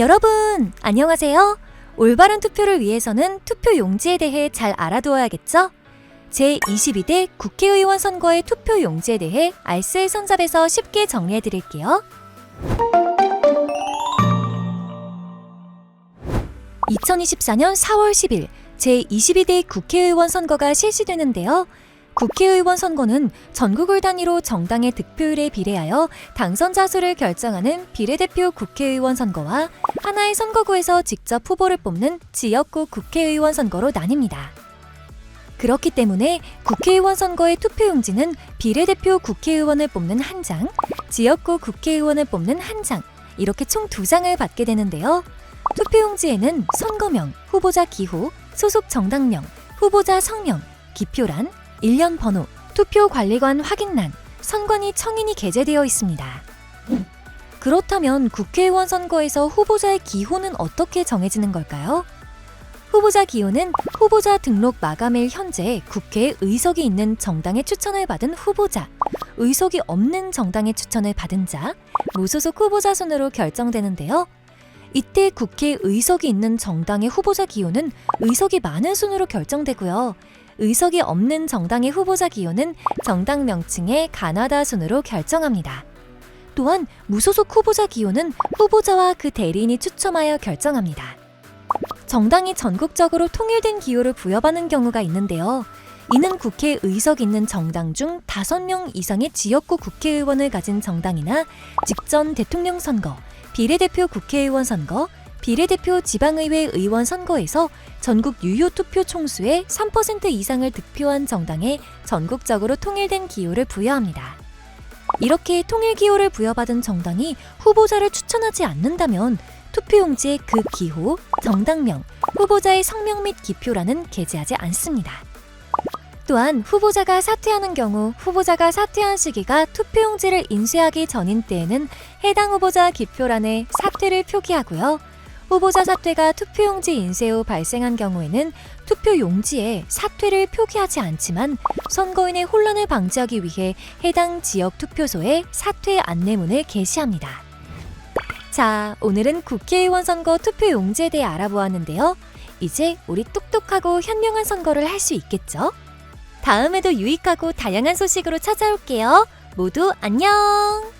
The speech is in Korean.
여러분, 안녕하세요. 올바른 투표를 위해서는 투표 용지에 대해 잘 알아두어야겠죠? 제22대 국회의원 선거의 투표 용지에 대해 알쓸 손잡에서 쉽게 정리해 드릴게요. 2024년 4월 10일 제22대 국회의원 선거가 실시되는데요. 국회의원 선거는 전국을 단위로 정당의 득표율에 비례하여 당선자 수를 결정하는 비례대표 국회의원 선거와 하나의 선거구에서 직접 후보를 뽑는 지역구 국회의원 선거로 나뉩니다. 그렇기 때문에 국회의원 선거의 투표용지는 비례대표 국회의원을 뽑는 한 장, 지역구 국회의원을 뽑는 한 장, 이렇게 총 두 장을 받게 되는데요. 투표용지에는 선거명, 후보자 기호, 소속 정당명, 후보자 성명, 기표란, 일련 번호, 투표 관리관 확인란, 선관위 청인이 게재되어 있습니다. 그렇다면 국회의원 선거에서 후보자의 기호는 어떻게 정해지는 걸까요? 후보자 기호는 후보자 등록 마감일 현재 국회에 의석이 있는 정당의 추천을 받은 후보자, 의석이 없는 정당의 추천을 받은 자, 무소속 후보자 순으로 결정되는데요. 이때 국회에 의석이 있는 정당의 후보자 기호는 의석이 많은 순으로 결정되고요. 의석이 없는 정당의 후보자 기호는 정당 명칭의 가나다 순으로 결정합니다. 또한 무소속 후보자 기호는 후보자와 그 대리인이 추첨하여 결정합니다. 정당이 전국적으로 통일된 기호를 부여받는 경우가 있는데요. 이는 국회 의석 있는 정당 중 5명 이상의 지역구 국회의원을 가진 정당이나 직전 대통령 선거, 비례대표 국회의원 선거, 비례대표 지방의회 의원 선거에서 전국 유효 투표 총수의 3% 이상을 득표한 정당에 전국적으로 통일된 기호를 부여합니다. 이렇게 통일 기호를 부여받은 정당이 후보자를 추천하지 않는다면 투표용지에 그 기호, 정당명, 후보자의 성명 및 기표란은 게재하지 않습니다. 또한 후보자가 사퇴하는 경우 후보자가 사퇴한 시기가 투표용지를 인쇄하기 전인 때에는 해당 후보자 기표란에 사퇴를 표기하고요. 후보자 사퇴가 투표용지 인쇄 후 발생한 경우에는 투표용지에 사퇴를 표기하지 않지만 선거인의 혼란을 방지하기 위해 해당 지역 투표소에 사퇴 안내문을 게시합니다. 자, 오늘은 국회의원 선거 투표용지에 대해 알아보았는데요. 이제 우리 똑똑하고 현명한 선거를 할 수 있겠죠? 다음에도 유익하고 다양한 소식으로 찾아올게요. 모두 안녕!